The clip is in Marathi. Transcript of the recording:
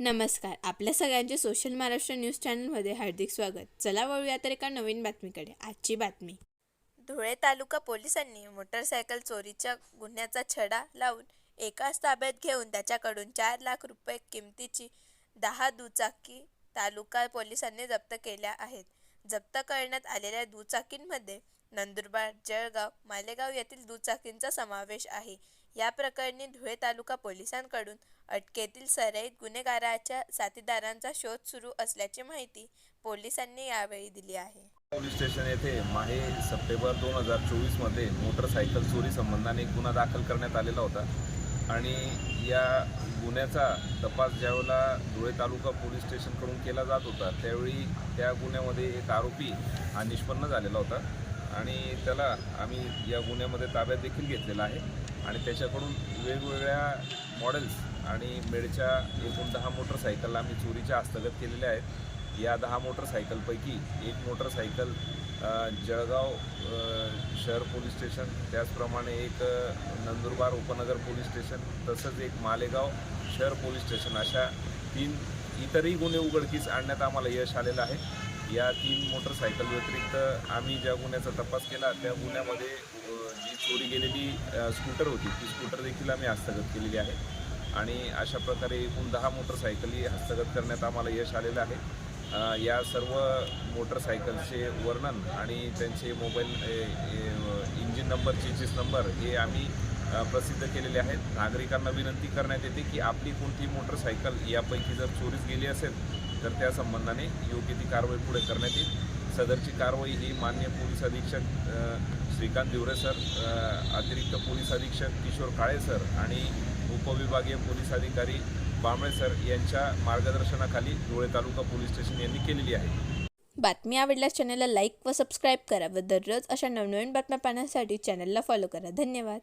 नमस्कार. आपल्या सगळ्यांचे सोशल महाराष्ट्र न्यूज चॅनलमध्ये हार्दिक स्वागत. चला वळूया तर एका नवीन बातमीकडे. आजची बातमी. धुळे तालुका पोलिसांनी मोटरसायकल चोरीच्या गुन्ह्याचा छडा लावून एकाच ताब्यात घेऊन त्याच्याकडून चार लाख रुपये किमतीची दहा दुचाकी तालुका पोलिसांनी जप्त केल्या आहेत. जप्त करण्यात आलेल्या दुचाकींमध्ये नंदुरबार जळगाव मालेगाव येथील दुचाकींचा समावेश आहे. या प्रकरणी धुळे तालुका पोलिसांकडून अटकेतील सराईत गुन्हेगाराच्या साथीदारांचा शोध सुरू असल्याची माहिती पोलिसांनी यावेळी दिली आहे. पोलीस स्टेशन येथे माहे सप्टेंबर दोन हजार चोवीसमध्ये मोटरसायकल चोरी संबंधाने गुन्हा दाखल करण्यात आलेला होता. आणि या गुन्ह्याचा तपास ज्यावेळेला धुळे तालुका पोलीस स्टेशनकडून केला जात होता त्यावेळी त्या गुन्ह्यामध्ये एक आरोपी हा निष्पन्न झालेला होता. आणि त्याला आम्ही या गुन्ह्यामध्ये ताब्यात देखील घेतलेला आहे. आणि त्याच्याकडून वेगवेगळ्या मॉडेल्स आणि मेडच्या एकूण दहा मोटरसायकल आम्ही चोरीच्या हस्तगत केलेल्या आहेत. या दहा मोटरसायकलपैकी एक मोटरसायकल जळगाव शहर पोलीस स्टेशन त्याचप्रमाणे एक नंदुरबार उपनगर पोलीस स्टेशन तसंच एक मालेगाव शहर पोलीस स्टेशन अशा तीन इतरही गुन्हे उघडकीस आणण्यात आम्हाला यश आलेलं आहे. या तीन मोटरसायकल व्यतिरिक्त आम्ही ज्या गुन्ह्याचा तपास केला त्या गुन्ह्यामध्ये जी चोरी गेलेली स्कूटर होती ती स्कूटर देखील आम्ही हस्तगत केलेली आहे. आणि अशा प्रकारे एकूण दहा मोटरसायकली हस्तगत करण्यात आम्हाला यश आलेलं आहे. या सर्व मोटरसायकलचे वर्णन आणि त्यांचे मोबाईल ए, इंजिन नंबर चेचिस नंबर हे आम्ही प्रसिद्ध केलेले आहेत. नागरिकांना विनंती करण्यात येते की आपली कोणती मोटरसायकल यापैकी जर चोरीस गेली असेल तर त्या संबंधाने योग्य ती कारवाई पुढे करण्यात येईल. सदरची कारवाई ही मान्य पोलीस अधीक्षक श्रीकांत दिवरे सर अतिरिक्त पोलीस अधीक्षक किशोर काळे सर आणि उपविभागीय पोलीस अधिकारी बांबळे सर यांच्या मार्गदर्शनाखाली धुळे तालुका पोलीस स्टेशन यांनी केलेली आहे. बातमी आवडल्यास चॅनलला लाईक व सबस्क्राईब करा व दररोज अशा नवनवीन बातम्या पाहण्यासाठी चॅनलला फॉलो करा. धन्यवाद.